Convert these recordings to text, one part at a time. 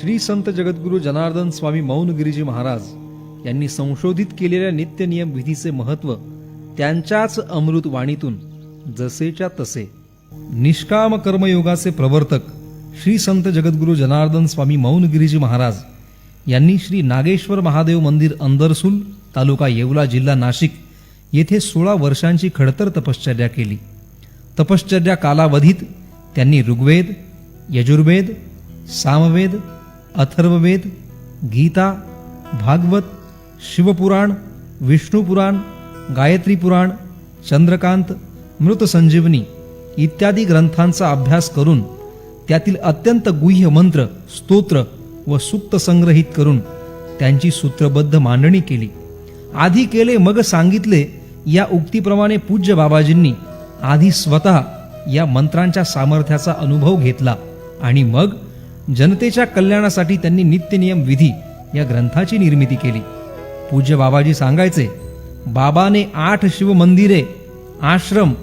श्री संत जगद्गुरु जनार्दन स्वामी मौनगिरीजी महाराज यांनी संशोधित केलेल्या नित्य नियम विधीचे महत्त्व त्यांच्याच अमृत वाणीतून जसेच्या तसे. निष्काम कर्मयोगाचे प्रवर्तक श्री संत जगद्गुरू जनार्दन स्वामी मौनगिरीजी महाराज यांनी श्री नागेश्वर महादेव मंदिर अंदरसूल तालुका येवला जिल्हा नाशिक येथे सोळा वर्षांची खडतर तपश्चर्या केली. तपश्चर्या कालावधीत त्यांनी ऋग्वेद यजुर्वेद सामवेद अथर्ववेद गीता भागवत शिवपुराण विष्णुपुराण गायत्री पुराण चंद्रकांत मृतसंजीवनी इत्यादी ग्रंथांचा अभ्यास करून त्यातील अत्यंत गुह्य मंत्र स्तोत्र व सूक्त संग्रहित करून त्यांची सूत्रबद्ध मांडणी केली. आधी केले मग सांगितले या उक्तीप्रमाणे पूज्य बाबाजींनी आधी स्वतः या मंत्रांच्या सामर्थ्याचा अनुभव घेतला आणि मग जनतेच्या कल्याणासाठी त्यांनी नित्यनियम विधी या ग्रंथाची निर्मिती केली. पूज्य बाबाजी सांगायचे बाबाने आठ शिवमंदिरे आश्रम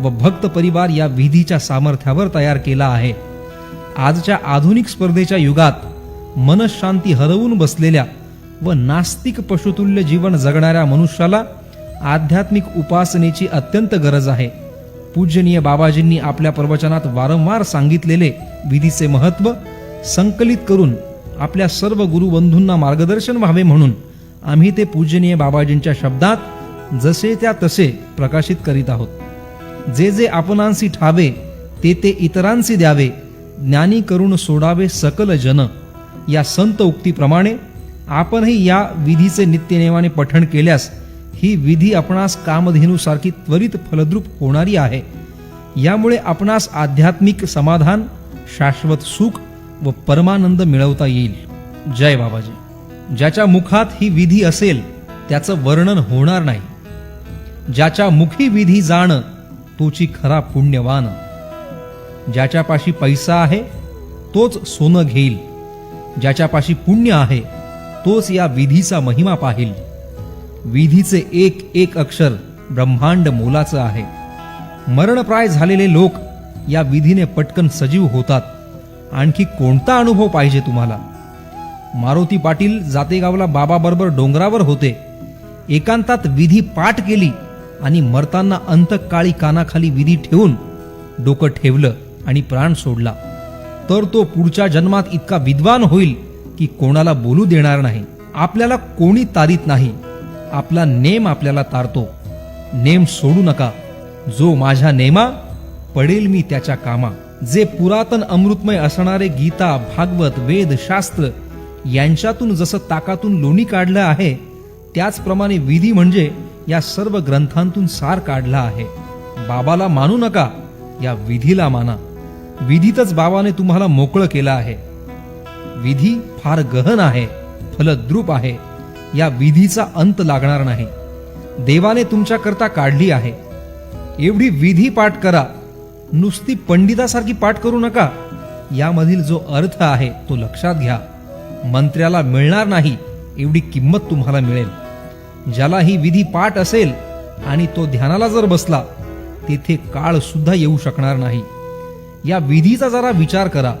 व भक्त परिवार या विधीच्या सामर्थ्यावर तयार केला आहे. आजच्या आधुनिक स्पर्धेच्या युगात मनशांती हरवून बसलेल्या व नास्तिक पशुतुल्य जीवन जगणाऱ्या मनुष्याला आध्यात्मिक उपासनेची अत्यंत गरज आहे. पूजनीय बाबाजींनी आपल्या प्रवचनात वारंवार सांगितलेले विधीचे महत्त्व संकलित करून आपल्या सर्व गुरुबंधूंना मार्गदर्शन व्हावे म्हणून आम्ही ते पूजनीय बाबाजींच्या शब्दात जसे त्या तसे प्रकाशित करीत आहोत. जे जे आपणांसी ठावे ते ते इतरांसी द्यावे ज्ञानी करून सोडावे सकल जन. या संत उक्तीप्रमाणे आपणही या विधीचे नित्यनेमाने पठण केल्यास ही विधी आपणास कामधेनूसारखी त्वरित फलद्रूप होणारी आहे. यामुळे आपणास आध्यात्मिक समाधान शाश्वत सुख व परमानंद मिळवता येईल. जय बाबाजी. ज्याच्या मुखात ही विधी असेल त्याचं वर्णन होणार नाही. ज्याच्या मुखी विधी जाण तोची खरा पुण्यवान. ज्याच्यापाशी पैसा आहे तोच सोनं घेईल. ज्याच्यापाशी पुण्य आहे तोच या विधीचा महिमा पाहिल. विधीचे एक एक अक्षर ब्रह्मांड मोलाचं आहे. मरणप्राय झालेले लोक या विधीने पटकन सजीव होतात. आणखी कोणता अनुभव पाहिजे तुम्हाला? मारुती पाटील जातेगावला बाबाबरोबर डोंगरावर होते. एकांतात विधी पाठ केली आणि मरताना अंतकाळी कानाखाली विधी ठेवून डोकं ठेवलं आणि प्राण सोडला. तर तो पुढच्या जन्मात इतका विद्वान होईल की कोणाला बोलू देणार नाही. आपल्याला कोणी तारीत नाही. आपला नेम आपल्याला तारतो. नेम सोडू नका. जो माझ्या नेमा पडेल मी त्याच्या कामा. जे पुरातन अमृतमय असणारे गीता भागवत वेद शास्त्र यांच्यातून जसं ताकातून लोणी काढलं आहे त्याचप्रमाणे विधी म्हणजे या सर्व ग्रंथांतून सार काढला आहे. बाबाला मानू नका या विधीला माना. विधीतच बाबाने तुम्हाला मोकळं केलं आहे. विधी फार गहन आहे फलद्रूप आहे. या विधीचा अंत लागणार नाही. देवाने तुमच्याकरता काढली आहे. एवढी विधी पाठ करा. नुसती पंडितासारखी पाठ करू नका. यामधील जो अर्थ आहे तो लक्षात घ्या. मंत्र्याला मिळणार नाही एवढी किंमत तुम्हाला मिळेल. ज्याला ही विधी पाठ असेल आणि तो ध्यानाला जर बसला तेथे काळ सुद्धा येऊ शकणार नाही. या विधीचा जरा विचार करा.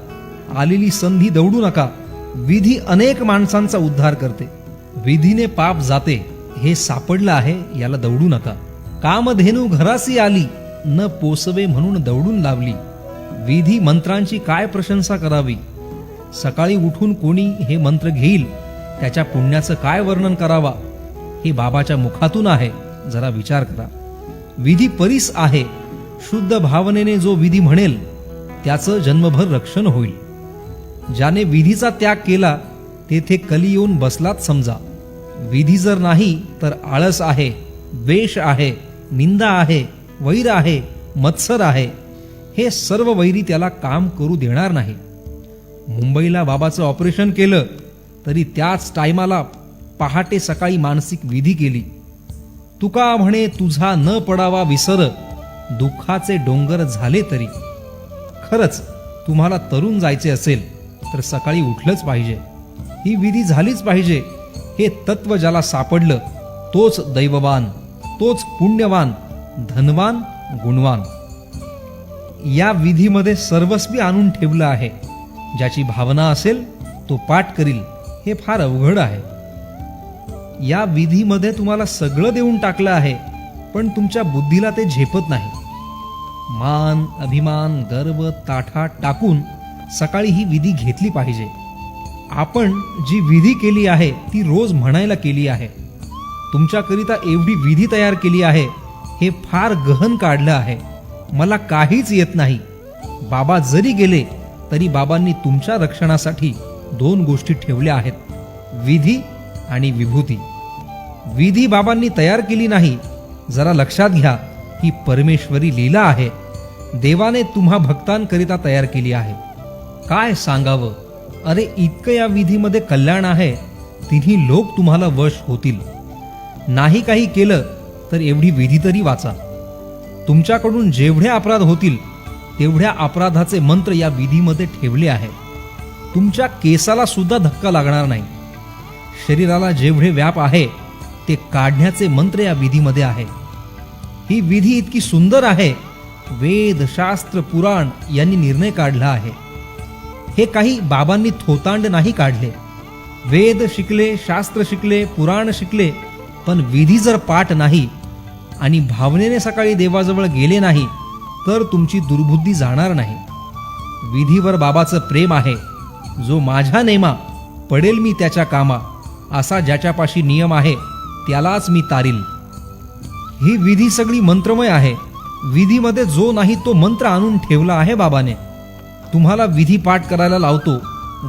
आलेली संधी दौडू नका. विधी अनेक माणसांचा उद्धार करते. विधीने पाप जाते हे सापडलं आहे याला दौडू नका. कामधेनू घरासी आली न पोसवे म्हणून दौडून लावली. विधी मंत्रांची काय प्रशंसा करावी? सकाळी उठून कोणी हे मंत्र घेईल? त्याच्या पुण्याचं काय वर्णन करावा? हे बाबाच्या मुखातून आहे जरा विचार करा. विधी परीस आहे शुद्ध भावनेने जो विधी म्हणेल त्याचं जन्मभर रक्षण होईल. ज्याने विधीचा त्याग केला तेथे कली येऊन बसलाच समजा. विधी जर नाही तर आळस आहे द्वेष आहे निंदा आहे वैर आहे मत्सर आहे. हे सर्व वैरी त्याला काम करू देणार नाही. मुंबईला बाबाचं ऑपरेशन केलं तरी त्याच टायमाला पहाटे सकाळी मानसिक विधी केली. तुका म्हणे तुझा न पडावा विसर दुःखाचे डोंगर झाले तरी. खरंच तुम्हाला तरुण जायचे असेल तर सकाळी उठलंच पाहिजे. ही विधी झालीच पाहिजे. हे तत्व ज्याला सापडलं तोच दैववान तोच पुण्यवान धनवान गुणवान. या विधीमध्ये सर्वस्वी आणून ठेवलं आहे. ज्याची भावना असेल तो पाठ करील. हे फार अवघड आहे. या विधीमध्ये तुम्हाला सगळं देऊन टाकलं आहे पण तुमच्या बुद्धीला ते झेपत नाही. मान अभिमान गर्व ताठा टाकून सकाळी ही विधी घेतली पाहिजे. आपण जी विधी केली आहे ती रोज म्हणायला केली आहे. तुमच्याकरिता एवढी विधी तयार केली आहे हे फार गहन काढलं आहे. मला काहीच येत नाही. बाबा जरी गेले तरी बाबांनी तुमच्या रक्षणासाठी दोन गोष्टी ठेवल्या आहेत. विधी आणि विभूती. विधी बाबांनी तयार केली नाही. जरा लक्षात घ्या ही परमेश्वरी लीला आहे. देवाने तुम्हा भक्तांकरिता तयार केली आहे. काय सांगावं? अरे इतकं या विधीमध्ये कल्याण आहे तिन्ही लोक तुम्हाला वश होतील. नाही काही केलं तर एवढी विधी तरी वाचा. तुमच्याकडून जेवढे अपराध होतील तेवढ्या अपराधाचे मंत्र या विधीमध्ये ठेवले आहे. तुमच्या केसाला सुद्धा धक्का लागणार नाही. शरीराला जेवढे व्याप आहे ते काढण्याचे मंत्र या विधीमध्ये आहे. ही विधी इतकी सुंदर आहे वेद शास्त्र पुराण यांनी निर्णय काढला आहे. हे काही बाबांनी थोतांड नाही काढले. वेद शिकले शास्त्र शिकले पुराण शिकले पण विधी जर पाठ नाही आणि भावनेने सकाळी देवाजवळ गेले नाही तर तुमची दुर्बुद्धी जाणार नाही. विधीवर बाबाचं प्रेम आहे. जो माझ्या नेमा पडेल मी त्याच्या कामा असा ज्याच्यापाशी नियम आहे त्यालाच मी तारील. ही विधी सगळी मंत्रमय आहे. विधीमध्ये जो नाही तो मंत्र आणून ठेवला आहे बाबाने. तुम्हाला विधी पाठ करायला लावतो.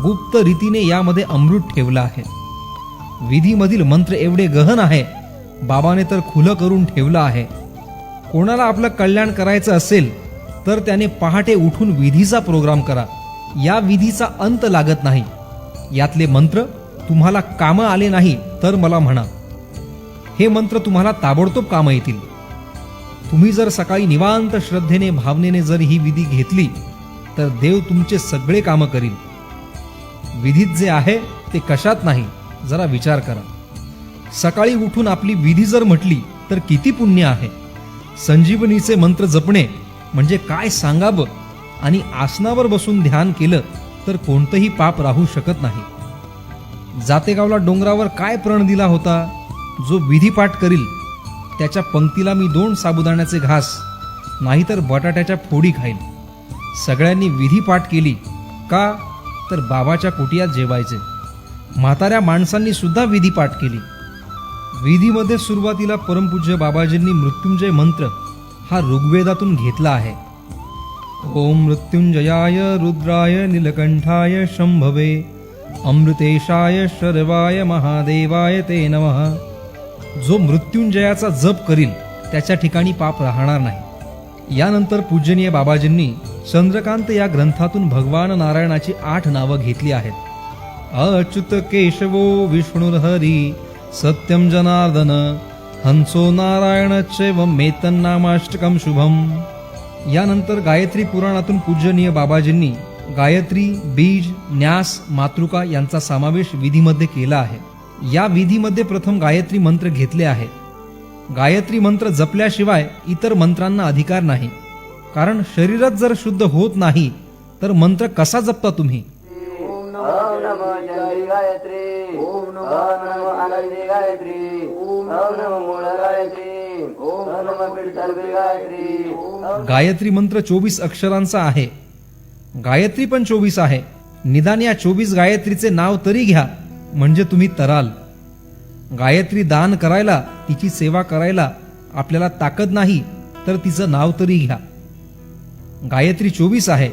गुप्त रीतीने यामध्ये अमृत ठेवलं आहे. विधीमधील मंत्र एवढे गहन आहे. बाबाने तर खुलं करून ठेवलं आहे. कोणाला आपलं कल्याण करायचं असेल तर त्याने पहाटे उठून विधीचा प्रोग्राम करा. या विधीचा अंत लागत नाही. यातले मंत्र तुम्हाला कामं आले नाही तर मला म्हणा. हे मंत्र तुम्हाला ताबडतोब कामं येतील. तुम्ही जर सकाळी निवांत श्रद्धेने भावनेने जर ही विधी घेतली तर देव तुमचे सगळे कामं करील. विधीत जे आहे ते कशात नाही जरा विचार करा. सकाळी उठून आपली विधी जर म्हटली तर किती पुण्य आहे. संजीवनीचे मंत्र जपणे म्हणजे काय सांगावं आणि आसनावर बसून ध्यान केलं तर कोणतंही पाप राहू शकत नाही. जातेगावला डोंगरावर काय प्रण दिला होता? जो विधीपाठ करील त्याच्या पंक्तीला मी दोन साबुदाण्याचे घास नाहीतर बटाट्याच्या फोडी खाईल सगळ्यांनी विधी पाठ केली. का? तर बाबाच्या कुटियात जेवायचे. म्हाताऱ्या माणसांनी सुद्धा विधीपाठ केली. विधीमध्ये सुरुवातीला परमपूज्य बाबाजींनी मृत्युंजय मंत्र हा ऋग्वेदातून घेतला आहे. ओम मृत्युंजयाय रुद्राय नीलकंठाय शंभवे अमृतेशाय शर्वाय महादेवाय ते नमः. जो मृत्युंजयाचा जप करील त्याच्या ठिकाणी पाप राहणार नाही. यानंतर पूजनीय बाबाजींनी चंद्रकांत या ग्रंथातून भगवान नारायणाची आठ नावं घेतली आहेत. अच्युत केशवो विष्णुर्हरी सत्यम जनार्दन हंसो नारायण चैव मेतन्नामाष्टकम शुभम. यानंतर गायत्री पुराणातून पूजनीय बाबाजींनी गायत्री बीज न्यास मातृका यांचा समावेश विधीमध्ये केला आहे. या विधीमध्ये प्रथम गायत्री मंत्र घेतले आहे गायत्री मंत्र जपल्याशिवाय इतर मंत्रांना अधिकार नाही. कारण शरीरच जर शुद्ध होत नाही तर मंत्र कसा जपता तुम्ही? गायत्री मंत्र चोवीस अक्षरांचा आहे. गायत्री पण चोवीस आहे. निदान या चोवीस गायत्रीचे नाव तरी घ्या म्हणजे तुम्ही तराल. गायत्री दान करायला तिची सेवा करायला आपल्याला ताकद नाही तर तिचं नाव तरी घ्या. गायत्री चोवीस आहे.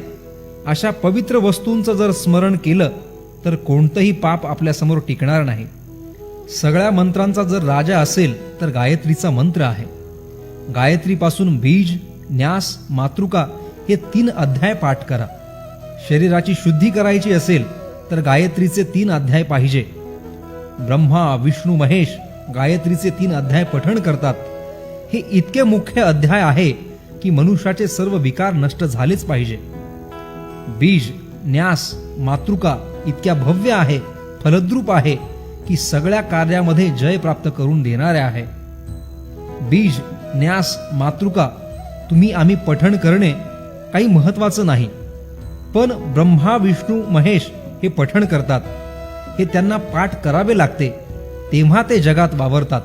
अशा पवित्र वस्तूंचं जर स्मरण केलं तर कोणतंही पाप आपल्यासमोर टिकणार नाही. सगळ्या मंत्रांचा जर राजा असेल तर गायत्रीचा मंत्र आहे. गायत्रीपासून बीज न्यास मातृका हे तीन अध्याय पाठ करा. शरीराची शुद्धी करायची असेल तर गायत्रीचे तीन अध्याय पाहिजे. ब्रह्मा विष्णू महेश गायत्रीचे तीन अध्याय पठण करतात. हे इतके मुख्य अध्याय आहे की मनुष्याचे सर्व विकार नष्ट झालेच पाहिजे. बीज न्यास मातृका इतक्या भव्य आहे फलद्रूप आहे की सगळ्या कार्यामध्ये जय प्राप्त करून देणारे आहे. बीज न्यास मातृका तुम्ही आम्ही पठण करणे काही महत्वाचं नाही. पण ब्रह्मा विष्णू महेश हे पठण करतात. हे त्यांना पाठ करावे लागते. तेव्हा ते जगात वावरतात.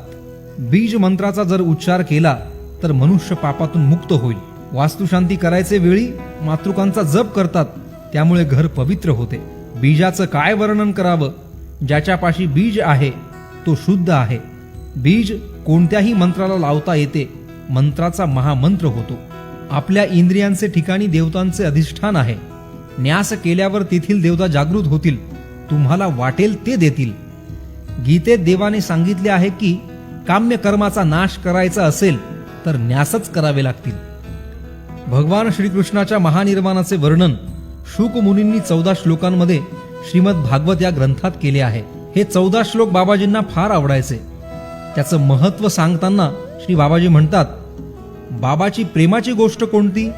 बीज मंत्राचा जर उच्चार केला तर मनुष्य पापातून मुक्त होईल. वास्तुशांती करायचे वेळी मातृकांचा जप करतात त्यामुळे घर पवित्र होते. बीजाचं काय वर्णन करावं? ज्याच्यापाशी बीज आहे तो शुद्ध आहे. बीज कोणत्याही मंत्राला लावता येते मंत्राचा महामंत्र होतो. आपल्या इंद्रियांचे ठिकाणी देवतांचे अधिष्ठान आहे. न्यास केल्यावर तेथील देवता जागृत होतील तुम्हाला वाटेल ते देतील. गीतेत देवाने सांगितले आहे की काम्य कर्माचा नाश करायचा असेल तर न्यासच करावे लागतील. भगवान श्रीकृष्णाच्या महानिर्माणाचे वर्णन शुकमुनींनी चौदा श्लोकांमध्ये श्रीमद भागवत या ग्रंथात केले आहे. हे चौदा श्लोक बाबाजींना फार आवडायचे. त्याचं महत्त्व सांगताना श्री बाबाजी म्हणतात बाबाची प्रेमाची गोष्ट कोणती?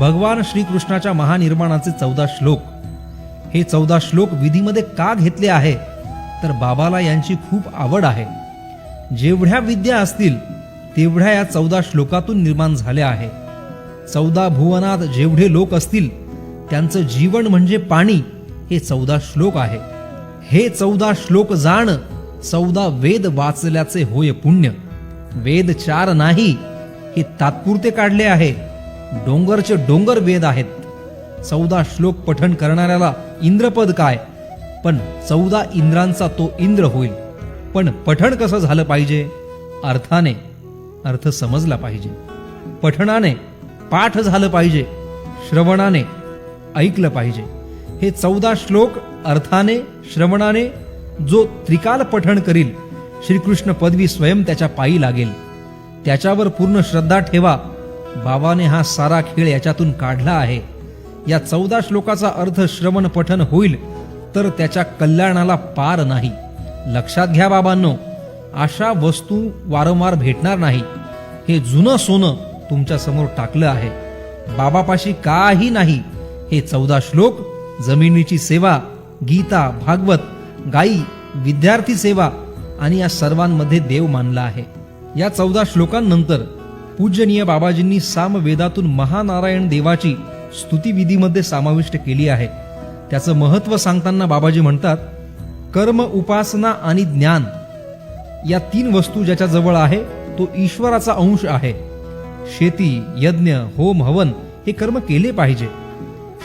भगवान श्रीकृष्णाच्या महानिर्माणाचे चौदा श्लोक. हे चौदा श्लोक विधीमध्ये का घेतले आहे? तर बाबाला यांची खूप आवड आहे. जेवढ्या विद्या असतील तेवढ्या या चौदा श्लोकातून निर्माण झाल्या आहे. चौदा भुवनात जेवढे लोक असतील त्यांचं जीवन म्हणजे पाणी हे चौदा श्लोक आहे. हे चौदा श्लोक जाण चौदा वेद वाचल्याचे होय पुण्य. वेद चार नाही हे तात्पुरते काढले आहे. डोंगरचे डोंगर वेद आहेत. चौदा श्लोक पठण करणाऱ्याला इंद्रपद काय? पण चौदा इंद्रांचा तो इंद्र होईल. पण पठण कसं झालं पाहिजे? अर्थाने अर्थ समजला पाहिजे. पठणाने पाठ झालं पाहिजे. श्रवणाने ऐकलं पाहिजे. हे चौदा श्लोक अर्थाने श्रवणाने जो त्रिकाल पठण करील श्रीकृष्ण पदवी स्वयं त्याच्या पायी लागेल. त्याच्यावर पूर्ण श्रद्धा ठेवा. बाबाने हा सारा खेळ याच्यातून काढला आहे. या चौदा श्लोकाचा अर्थ श्रवण पठन होईल तर त्याच्या कल्याणाला पार नाही. लक्षात घ्या बाबांनो अशा वस्तू वारंवार भेटणार नाही. हे जुनं सोनं तुमच्यासमोर टाकलं आहे. बाबापाशी काही नाही. हे चौदा श्लोक जमिनीची सेवा गीता भागवत गायी विद्यार्थी सेवा आणि या सर्वांमध्ये देव मानला आहे. या चौदा श्लोकांनंतर पूजनीय बाबाजींनी सामवेदातून महानारायण देवाची स्तुतिविधीमध्ये समाविष्ट केली आहे. त्याचं महत्त्व सांगताना बाबाजी म्हणतात कर्म उपासना आणि ज्ञान या तीन वस्तू ज्याच्याजवळ आहे तो ईश्वराचा अंश आहे. शेती यज्ञ होम हवन हे कर्म केले पाहिजे.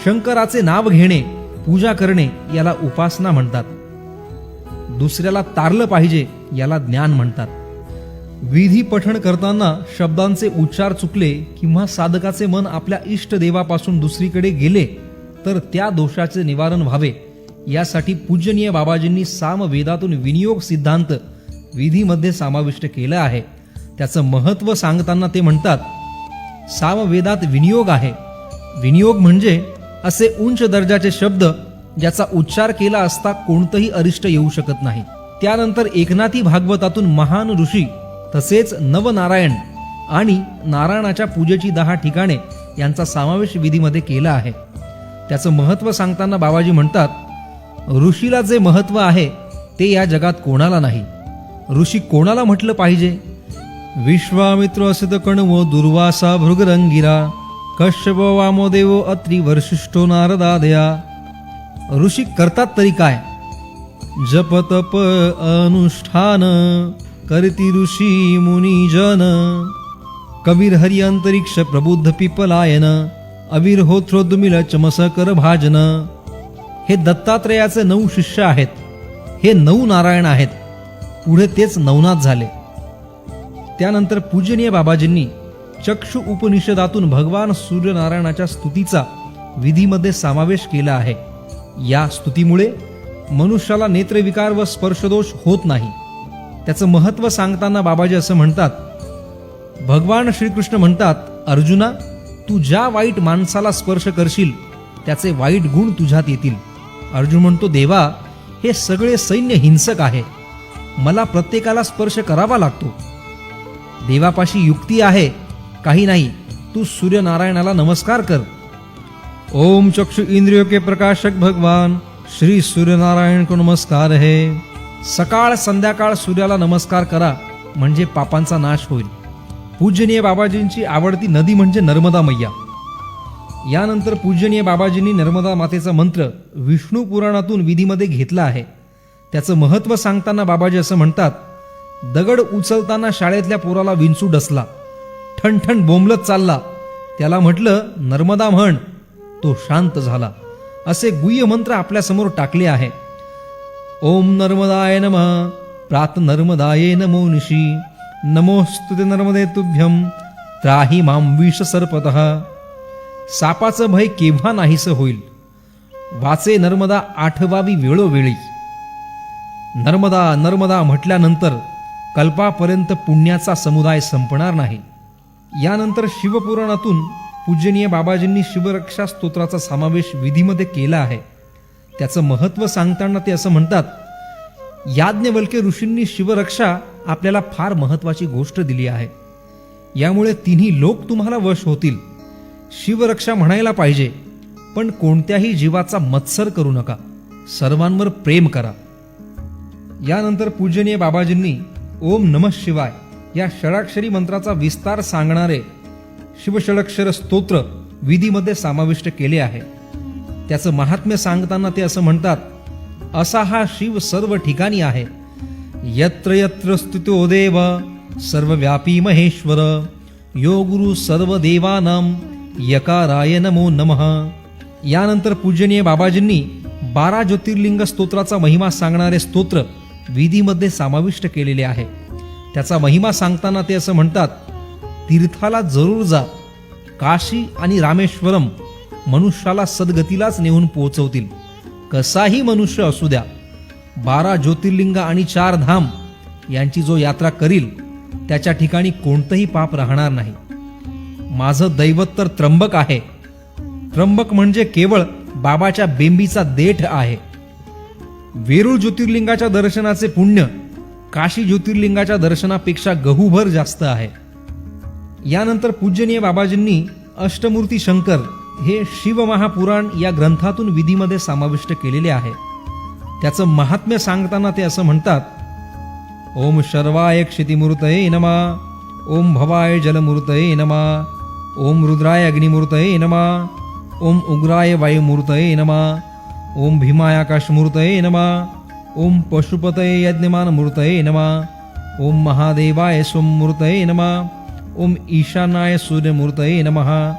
शंकराचे नाव घेणे पूजा करणे याला उपासना म्हणतात. दुसऱ्याला तारलं पाहिजे याला ज्ञान म्हणतात. विधी पठण करताना शब्दांचे उच्चार चुकले किंवा साधकाचे मन आपल्या इष्टदेवापासून दुसरीकडे गेले तर त्या दोषाचे निवारण व्हावे. यासाठी पूजनीय बाबाजींनी सामवेदातून विनियोग सिद्धांत विधीमध्ये समाविष्ट केला आहे. त्याचं महत्त्व सांगताना ते म्हणतात सामवेदात विनियोग आहे. विनियोग म्हणजे असे उंच दर्जाचे शब्द ज्याचा उच्चार केला असता कोणतंही अरिष्ट येऊ शकत नाही. त्यानंतर एकनाथी भागवतातून महान ऋषी तसेच नवनारायण आणि नारायणाच्या पूजेची दहा ठिकाणे यांचा समावेश विधीमध्ये केला आहे. त्याचं महत्त्व सांगताना बाबाजी म्हणतात ऋषीला जे महत्त्व आहे ते या जगात कोणाला नाही. ऋषी कोणाला म्हटलं पाहिजे? विश्वामित्र असित कणवो दुर्वासा भृगरंगिरा कश्यप वामोदेवो अत्रि वर्षिष्ठो नारदादया। ऋषी करतात तरी काय? जप तप अनुष्ठान करती ऋषी मुनिजन कबीर हरी अंतरिक्ष प्रबुद्ध पिपलायन अवीर होत्रोद्मिल चमस कर भाजन। हे दत्तात्रयाचे नऊ शिष्य आहेत हे नऊ नारायण आहेत पुढे तेच नवनाथ झाले। त्यानंतर पूजनीय बाबाजींनी चक्षु उपनिषदातून भगवान सूर्यनारायणाच्या स्तुतीचा विधीमध्ये समावेश केला आहे. या स्तुतीमुळे मनुष्याला नेत्रविकार व स्पर्शदोष होत नाही. त्याचं महत्त्व सांगताना बाबाजी असं म्हणतात भगवान श्रीकृष्ण म्हणतात अर्जुना तू ज्या वाईट माणसाला स्पर्श करशील त्याचे वाईट गुण तुझ्यात येतील. अर्जुन म्हणतो देवा हे सगळे सैन्य हिंसक आहे. मला प्रत्येकाला स्पर्श करावा लागतो. देवापाशी युक्ती आहे काही नाही. तू सूर्यनारायणाला नमस्कार कर. ओम चक्षु इंद्रियों के प्रकाशक भगवान श्री सूर्यनारायण को नमस्कार है। सकाळ संध्याकाळ सूर्याला नमस्कार करा म्हणजे पापांचा नाश होईल. पूजनीय बाबाजींची आवडती नदी म्हणजे नर्मदा मैया. यानंतर पूजनीय बाबाजींनी नर्मदा मातेचा मंत्र विष्णू पुराणातून विधीमध्ये घेतला आहे. त्याचं महत्त्व सांगताना बाबाजी असं म्हणतात दगड उचलताना शाळेतल्या पोराला विंचू डसला. ठणठण बोंबलत चालला. त्याला म्हटलं नर्मदा म्हण. तो शांत झाला. असे गुह्य मंत्र आपल्यासमोर टाकले आहे. ओम नर्मदाय नम प्रात नर्मदाये नमो निशी नमोस्तुते नर्मदे तुभ्यम त्राही माम विष सर्पत. सापाचं भय केव्हा नाहीसं होईल? वाचे नर्मदा आठवावी वेळोवेळी. नर्मदा नर्मदा म्हटल्यानंतर कल्पापर्यंत पुण्याचा समुदाय संपणार नाही. यानंतर शिवपुराणातून पूजनीय बाबाजींनी शिवरक्षा स्तोत्राचा समावेश विधीमध्ये केला आहे. त्याचं महत्त्व सांगताना ते असं म्हणतात याज्ञवल्के ऋषींनी शिवरक्षा आपल्याला फार महत्त्वाची गोष्ट दिली आहे. यामुळे तिन्ही लोक तुम्हाला वश होतील. शिवरक्षा म्हणायला पाहिजे पण कोणत्याही जीवाचा मत्सर करू नका. सर्वांवर प्रेम करा. यानंतर पूजनीय बाबाजींनी ओम नम शिवाय या षडाक्षरी मंत्राचा विस्तार सांगणारे शिवषडाक्षर स्तोत्र विधीमध्ये समाविष्ट केले आहे. त्याचं महात्म्य सांगताना ते असं म्हणतात असा हा शिव सर्व ठिकाणी आहे. यत्र यत्र स्तुतो देव सर्वव्यापी महेश्वर. यो गुरु सर्व देवानां यकाराय नमो नमः. यानंतर पूजनीय बाबाजींनी बारा ज्योतिर्लिंग स्तोत्राचा महिमा सांगणारे स्तोत्र विधीमध्ये समाविष्ट केलेले आहे. त्याचा महिमा सांगताना ते असं म्हणतात तीर्थाला जरूर जा. काशी आणि रामेश्वरम मनुष्याला सद्गतीलाच नेऊन पोहोचवतील. कसाही मनुष्य असू द्या बारा ज्योतिर्लिंग आणि चार धाम यांची जो यात्रा करील त्याच्या ठिकाणी कोणतंही पाप राहणार नाही. माझं दैवत तर त्र्यंबक आहे. त्र्यंबक म्हणजे केवळ बाबाच्या बेंबीचा देठ आहे. वेरूळ ज्योतिर्लिंगाच्या दर्शनाचे पुण्य काशी ज्योतिर्लिंगाच्या दर्शनापेक्षा गहूभर जास्त आहे. यानंतर पूजनीय बाबाजींनी अष्टमूर्ती शंकर हे शिवमहापुराण या ग्रंथातून विधीमध्ये समाविष्ट केलेले आहे. त्याचं महात्म्य सांगताना ते असं म्हणतात ओम शर्वाय क्षितिमूर्तये नमा ओम भवाय जलमूर्तये नमा ओम रुद्राय अग्निमूर्तये नमा ओम उग्राय वायुमूर्तये नमा ओम भीमायाकाशमूर्तये नमा। ओम पशुपतये यज्ञमान मूर्तये नमा। ओम महादेवाय सोममूर्तये नमा। ओम ईशानाय सूर्यमूर्तये नमः।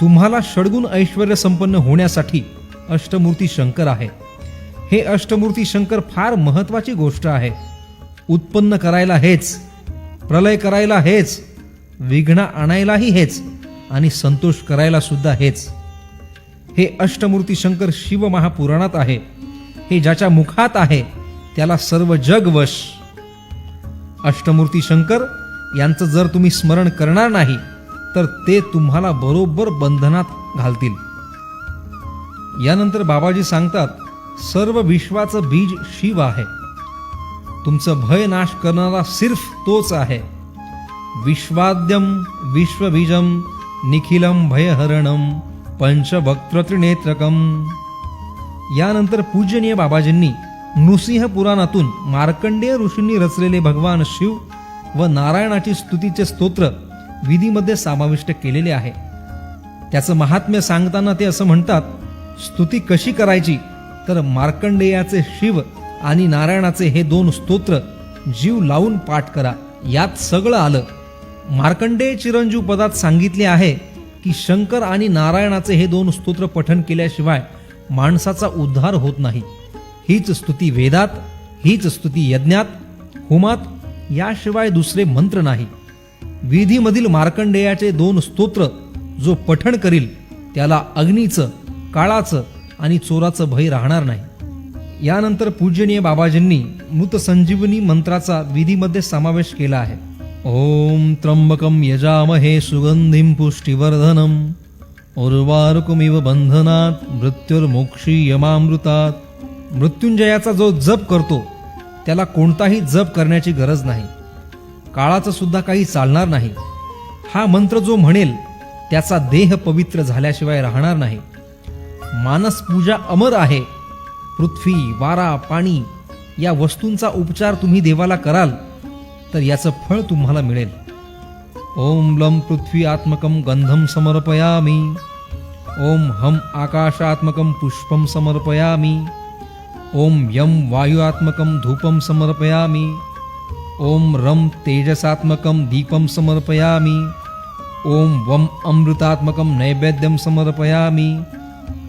तुम्हाला षडगुण ऐश्वर संपन्न होण्यासाठी अष्टमूर्ती शंकर आहे. हे अष्टमूर्ती शंकर फार महत्वाची गोष्ट आहे. उत्पन्न करायला हेच प्रलय करायला हेच विघ्न आणायलाही हेच आणि संतोष करायला सुद्धा हेच. हे अष्टमूर्ती शंकर शिव महापुराणात आहे. हे ज्याच्या मुखात आहे त्याला सर्व जग वश. अष्टमूर्ती शंकर यांचं जर तुम्ही स्मरण करणार नाही तर ते तुम्हाला बरोबर बंधनात घालतील. यानंतर बाबाजी सांगतात सर्व विश्वाचं बीज शिव आहे. तुमचं भय नाश करणारा सिर्फ तोच आहे. विश्वाद्यम विश्वबीजम निखिलम भयहरणम पंचभक्तृत्रिनेत्रकम यानंतर पूजनीय बाबाजींनी नृसिंह पुराणातून मार्कंडेय ऋषींनी रचलेले भगवान शिव व नारायणाची स्तुतीचे स्तोत्र विधीमध्ये समाविष्ट केलेले आहे. त्याचं महात्म्य सांगताना ते असं म्हणतात स्तुती कशी करायची? तर मार्कंडेयाचे शिव आणि नारायणाचे हे दोन स्तोत्र जीव लावून पाठ करा. यात सगळं आलं. मार्कंडेय चिरंजीव पदात सांगितले आहे की शंकर आणि नारायणाचे हे दोन स्तोत्र पठन केल्याशिवाय माणसाचा उद्धार होत नाही. हीच स्तुती वेदात हीच स्तुती यज्ञात होमात याशिवाय दुसरे मंत्र नाही. विधीमधील मार्कंडेयाचे दोन स्तोत्र जो पठण करील त्याला अग्नीचं काळाचं आणि चोराचं भय राहणार नाही. यानंतर पूजनीय बाबाजींनी मृत संजीवनी मंत्राचा विधीमध्ये समावेश केला आहे. ओम त्र्यंबकम यजामहे सुगंधिम पुष्टिवर्धनम उर्वारुकमिव बंधनात मृत्युर्मोक्षी यमामृतात। मृत्युंजयाचा जो जप करतो त्याला कोणताही जप करण्याची गरज नाही. काळाचं सुद्धा काही चालणार नाही. हा मंत्र जो म्हणेल त्याचा देह पवित्र झाल्याशिवाय राहणार नाही. मानस पूजा अमर आहे. पृथ्वी वारा पाणी या वस्तूंचा उपचार तुम्ही देवाला कराल. तर याचं फळ तुम्हाला मिळेल. ओम लम पृथ्वी आत्मकम गंधम समर्पयामी. ओम हम आकाशात्मकं पुष्पं समर्पयामि. ओम यम वायुआत्मकं धूपं समर्पयामि. ओम रम तेजसात्मकं दीपं समर्पयामि. ओम वम अमृतात्मकं नैवेद्यं समर्पयामि.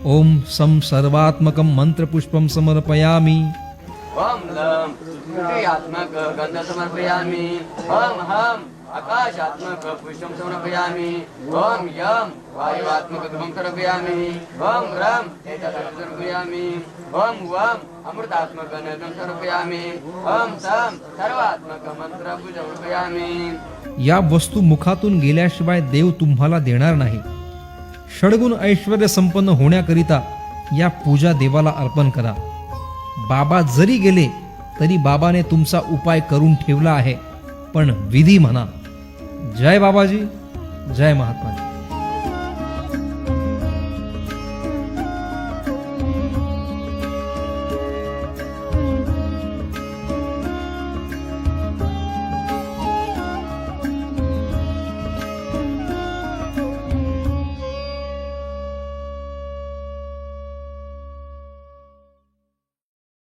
ओम सं सर्वात्मकं मन्त्रपुष्पं समर्पयामि. ओम गंध समर्पयामि हम हम आकाशात्मक पुष्पम समर्पयामि। ओम यम वायुआत्मक धूपम समर्पयामि। ओम रम तेजसात्मक समर्पयामि। ओम वम अमृतात्मक नदम समर्पयामि। ओम सम सर्वात्मक मंत्र पूजा समर्पयामि या वस्तू मुखातून गेल्याशिवाय देव तुम्हाला देणार नाही. षडगुण ऐश्वर संपन्न होण्याकरिता या पूजा देवाला अर्पण करा. बाबा जरी गेले तरी बाबाने तुमचा उपाय करून ठेवला आहे. पण विधी म्हणा. जय बाबाजी जय महात्माजी